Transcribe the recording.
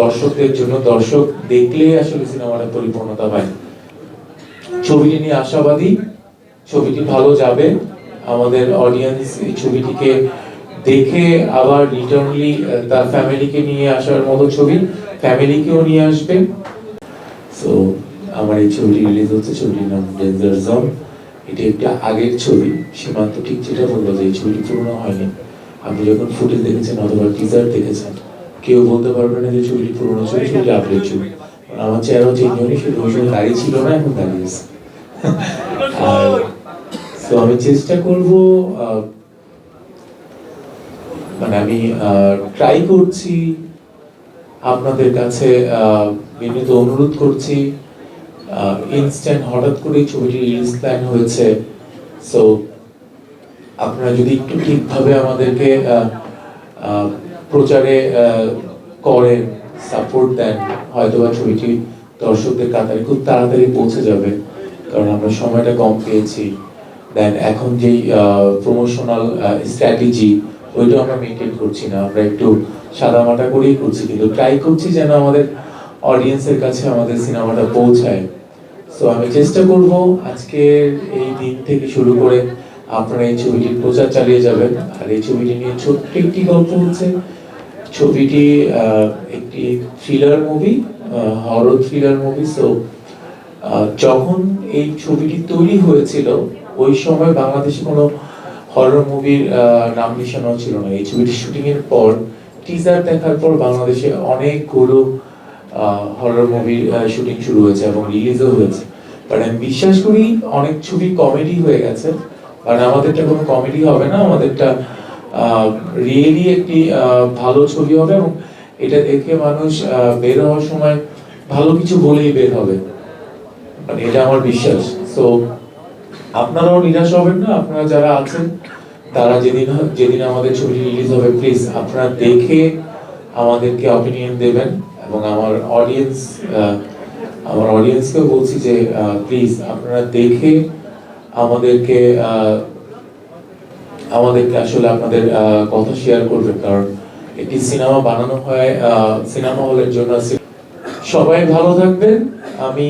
দর্শকদের জন্য, দর্শক দেখলেই আসলে সিনেমাটা পরিপূর্ণতা পায়। ছবিটি নিয়ে আশাবাদী, ছবিটি ভালো যাবে। আমাদের অডিয়েন্স এই ছবিটিকে দেখে আবার রিটার্নলি তার ফ্যামিলিকে নিয়ে আসার মতো ছবি ফ্যামিলিকেও নিয়ে আসবে। সো আমার এই ছবিটি রিলিজ হচ্ছে, ছবিটির নাম ডেঞ্জার জোন এটি একটা আগের ছবি, সীমান্ত ঠিক যেটা বলল যে এই ছবিটি পুরনো হয়নি। আপনি যখন ফুটেজ দেখেছেন অথবা টিজার দেখেছেন কেউ বলতে পারবে না যে ছবিটি পুরনো ছবি ছবিটি আপডেট কারণ আমার চেহারাও চেঞ্জ হয়নি, শুধু ওই সময় দাঁড়িয়ে ছিল না, এখন দাঁড়িয়েছে তো আমি চেষ্টা করব মানে আমি ট্রাই করছি, আপনাদের কাছে বিনীত অনুরোধ করছি ইনস্ট্যান্ট হঠাৎ করে ছবিটি রিলিজ প্ল্যান হয়েছে। সো আপনারা যদি একটু ঠিকভাবে আমাদেরকে প্রচারে করেন সাপোর্ট দেন। হয়তোবা ছবিটি দর্শকদের কাতারে খুব তাড়াতাড়ি পৌঁছে যাবে, কারণ আমরা সময়টা কম পেয়েছি। দেন এখন যেই প্রমোশনাল স্ট্র্যাটেজি ওইটাও আমরা মেনটেন করছি না। আমরা একটু সাদামাটা করেই করছি, কিন্তু ট্রাই করছি যেন আমাদের অডিয়েন্সের কাছে আমাদের সিনেমাটা পৌঁছায়। সো আমি চেষ্টা করব আজকের এই দিন থেকে শুরু করে আপনারা এই ছবিটির প্রচার চালিয়ে যাবেন। আর এই ছবিটি নিয়ে ছোট্ট একটি গল্প হচ্ছে। ছবিটি একটি thriller movie horror thriller movie so যখন এই ছবিটি তৈরি হয়েছিল, ওই সময় বাংলাদেশে কোনো হরর মুভির নাম নিশানাও ছিল না। এই ছবিটি শুটিং এর পর টিজার দেখার পর বাংলাদেশে অনেকগুলো হরর মুভির শুটিং শুরু হয়েছে এবং রিলিজও হয়েছে। বাট আমি বিশ্বাস করি, অনেক ছবি কমেডি হয়ে গেছে। বাট আমাদেরটা কোনো কমেডি হবে না, আমাদেরটা রিয়েলি একটি ভালো ছবি হবে এবং এটা দেখে মানুষ বের হওয়ার সময় ভালো কিছু বলেই বের হবে। মানে এটা আমার বিশ্বাস। সো আপনারাও নিরাশ হবেন না, আপনারা যারা আছেন, তারা যেদিন যেদিন আমাদের ছবি রিলিজ হবে প্লিজ আপনারা দেখে আমাদেরকে অপিনিয়ন দেবেন এবং আমার অডিয়েন্স আমার অডিয়েন্সকেও বলছি যে প্লিজ আপনারা দেখে আমাদেরকে আমাদেরকে আসলে আপনাদের কথা শেয়ার করবেন কারণ একটি সিনেমা বানানো হয় সিনেমা হলের জন্য সবাই ভালো থাকবেন। আমি